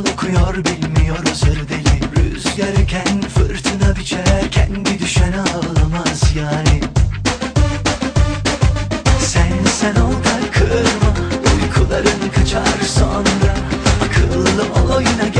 nasıl okuyor bilmiyoruz hırdeli Rüzgar eken fırtına biçer Kendi düşen ağlamaz yani. Sen sen ol da kırma Uykuların kaçar sonra. Akıllı ol oyuna gel.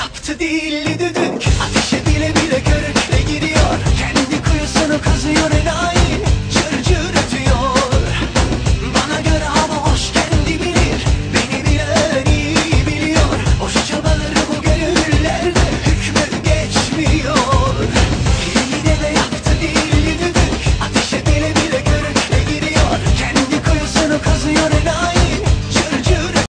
yaptı değildi dün. Ateş edilemedi